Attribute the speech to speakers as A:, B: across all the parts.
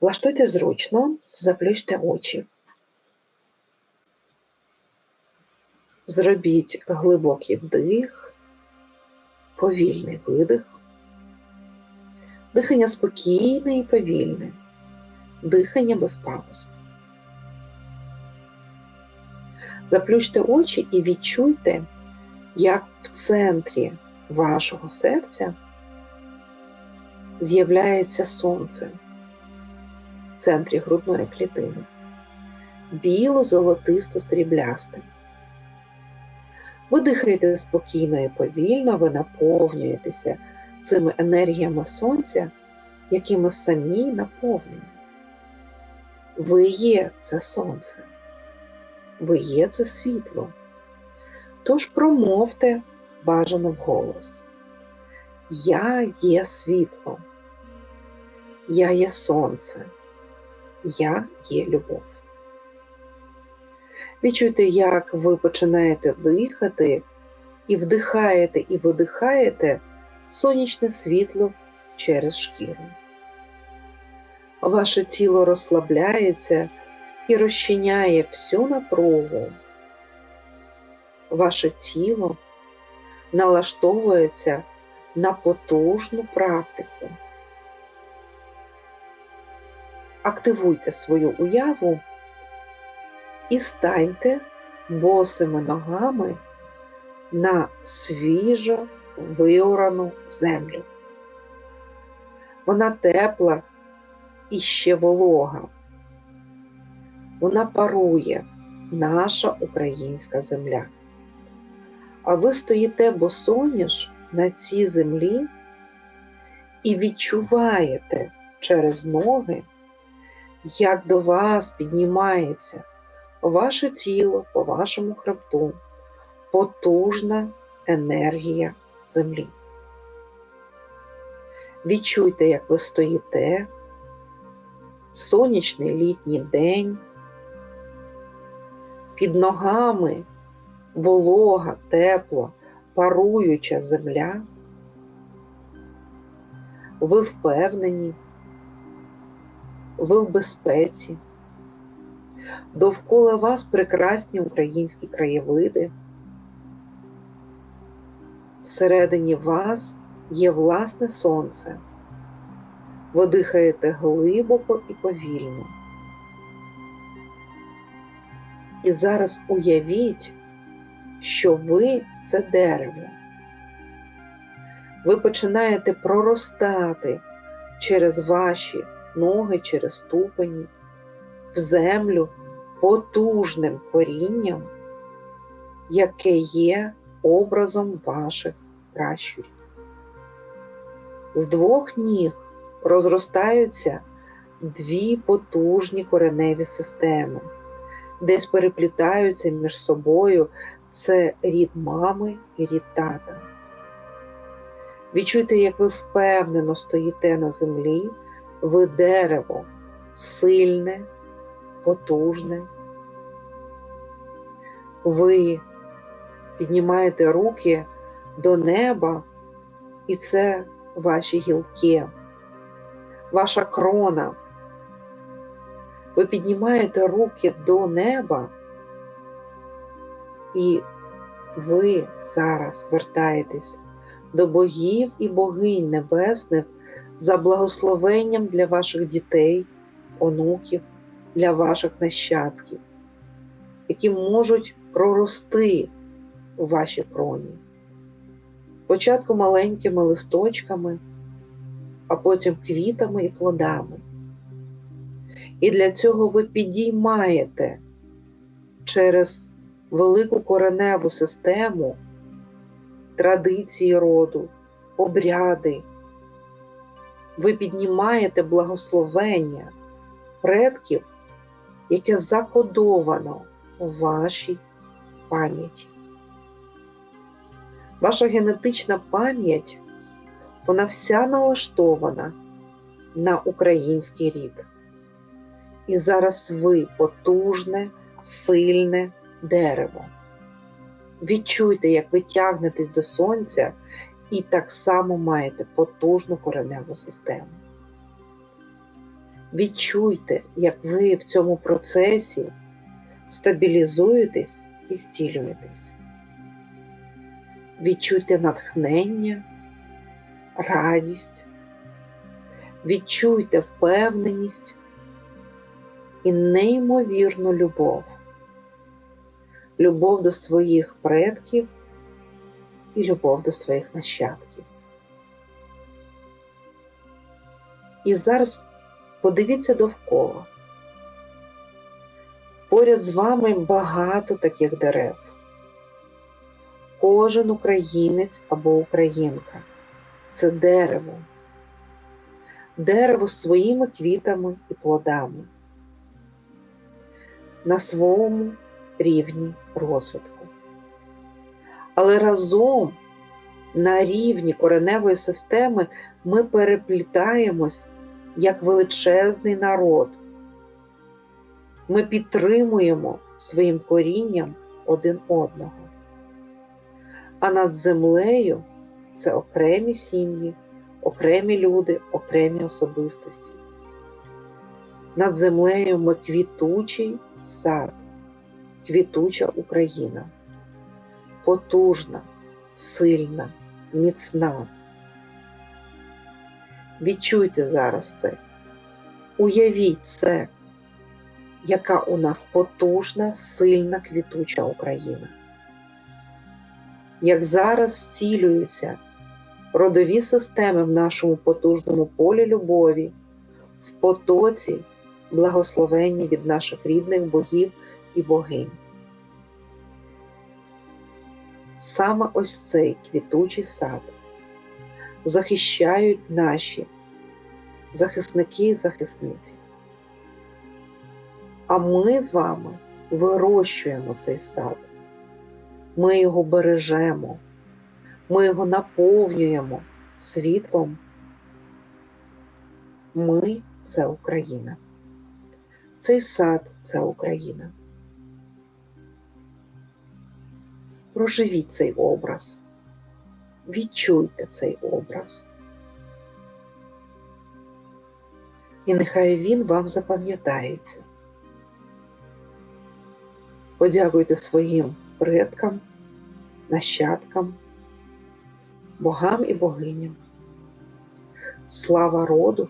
A: Влаштуйте зручно, заплющте очі. Зробіть глибокий вдих, повільний видих. Дихання спокійне і повільне, дихання без пауз. Заплющте очі і відчуйте, як в центрі вашого серця з'являється сонце центрі грудної клітини, біло-золотисто-сріблясте. Ви дихаєте спокійно і повільно, ви наповнюєтеся цими енергіями сонця, якими самі наповнені. Ви є це сонце, ви є це світло. Тож промовте бажано вголос. Я є світло, я є сонце, я є любов. Відчуйте, як ви починаєте дихати і вдихаєте і видихаєте сонячне світло через шкіру. Ваше тіло розслабляється і розчиняє всю напругу. Ваше тіло налаштовується на потужну практику. Активуйте свою уяву і станьте босими ногами на свіжо виорану землю. Вона тепла і ще волога. Вона парує наша українська земля. А ви стоїте босоніж на цій землі і відчуваєте через ноги, як до вас піднімається ваше тіло по вашому хребту, потужна енергія землі. Відчуйте, як ви стоїте, сонячний літній день, під ногами волога, тепла, паруюча земля. Ви впевнені, ви в безпеці, довкола вас прекрасні українські краєвиди. Всередині вас є власне сонце. Ви дихаєте глибоко і повільно. І зараз уявіть, що ви це дерево. Ви починаєте проростати через ваші ноги, через ступені, в землю потужним корінням, яке є образом ваших пращурів. З двох ніг розростаються дві потужні кореневі системи, десь переплітаються між собою це рід мами і рід тата. Відчуйте, як ви впевнено стоїте на землі, ви дерево сильне, потужне. Ви піднімаєте руки до неба, і це ваші гілки, ваша крона. Ви піднімаєте руки до неба, і ви зараз звертаєтесь до богів і богинь небесних за благословенням для ваших дітей, онуків, для ваших нащадків, які можуть прорости у вашій кроні. Спочатку маленькими листочками, а потім квітами і плодами. І для цього ви підіймаєте через велику кореневу систему традиції роду, обряди. Ви піднімаєте благословення предків, яке закодовано у вашій пам'яті. Ваша генетична пам'ять, вона вся налаштована на український рід. І зараз ви потужне, сильне дерево. Відчуйте, як ви тягнетесь до сонця, і так само маєте потужну кореневу систему. Відчуйте, як ви в цьому процесі стабілізуєтесь і стілюєтесь. Відчуйте натхнення, радість, відчуйте впевненість і неймовірну любов. Любов до своїх предків і любов до своїх нащадків. І зараз подивіться довкола. Поряд з вами багато таких дерев. Кожен українець або українка це дерево. Дерево з своїми квітами і плодами на своєму рівні розвитку. Але разом на рівні кореневої системи ми переплітаємось як величезний народ. Ми підтримуємо своїм корінням один одного. А над землею це окремі сім'ї, окремі люди, окремі особистості. Над землею ми квітучий сад, квітуча Україна, потужна, сильна, міцна. Відчуйте зараз це. Уявіть це, яка у нас потужна, сильна, квітуча Україна. Як зараз зцілюються родові системи в нашому потужному полі любові, в потоці, благословенні від наших рідних богів і богинь. Саме ось цей квітучий сад захищають наші захисники і захисниці. А ми з вами вирощуємо цей сад. Ми його бережемо, ми його наповнюємо світлом. Ми це Україна. Цей сад це Україна. Проживіть цей образ, відчуйте цей образ. І нехай він вам запам'ятається. Подякуйте своїм предкам, нащадкам, богам і богиням. Слава роду,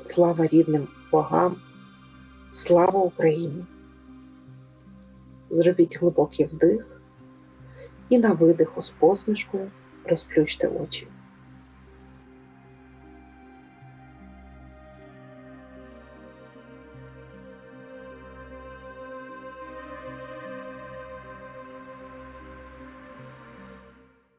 A: слава рідним богам, слава Україні! Зробіть глибокий вдих і на видиху з посмішкою розплющте очі.